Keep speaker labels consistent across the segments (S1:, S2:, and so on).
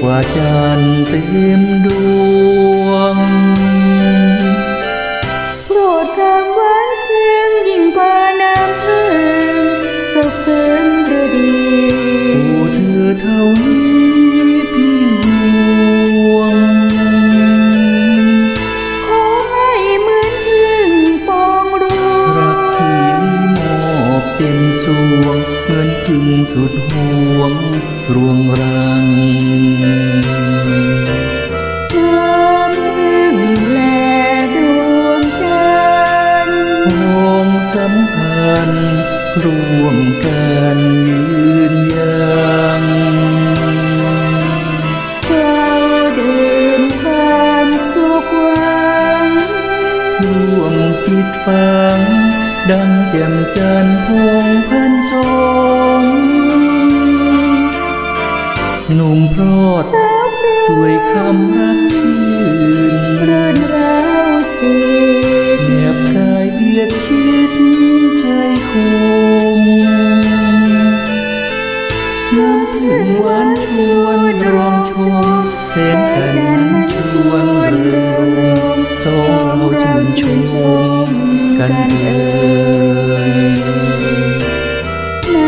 S1: กว่าจันเต็มดวง
S2: โปรดคำหวานเสียงยิ่งพาน้ำพึ่งสุขเสริมฤดี
S1: โอ้เธอเท่านี้พี่ห่วง
S2: ขอให้เหมือนพึ่งปองรว
S1: รักที่นี้มอบเต็มสวง เหมือนพึ่งสุดห่วงรวงรัง สัมพันธ์ร่วมกันยืนยัง
S2: เจ้าดื่มความสุขหวัง
S1: ร่วมจิตฟัง ดังแจ่มจันทร์พงพันสงหนุ่มพรอด
S2: สาวเรื
S1: ด้วยคำรักชื่น
S2: รื่นราวจิต
S1: หวานชวนรองชมแสงจันฉันชวนเริงรมสองเราชื่นชมกันเอ่ย
S2: น้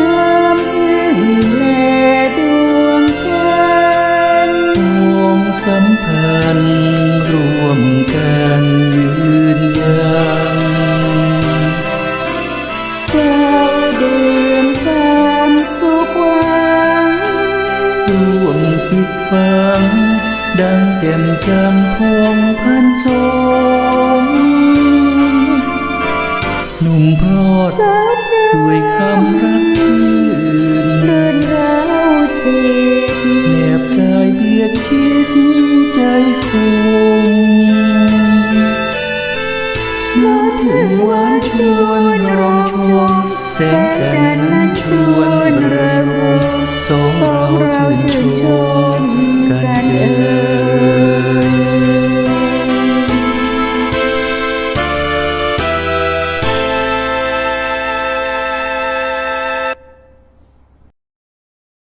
S2: ำพึ่งและดวงจันทร์
S1: มองสัมพันธ์รวมกัน ร่วมคิดฟัง ดังแจ่มจันทร์พงพันสงหนุ่มพรอดด้วยคำรักชื่น
S2: รื่นราวจิต
S1: แนบกายเบียดชิดใจคงน้ำพึ่งหวานชวนรองชมแสงจันทร์นั้นชวน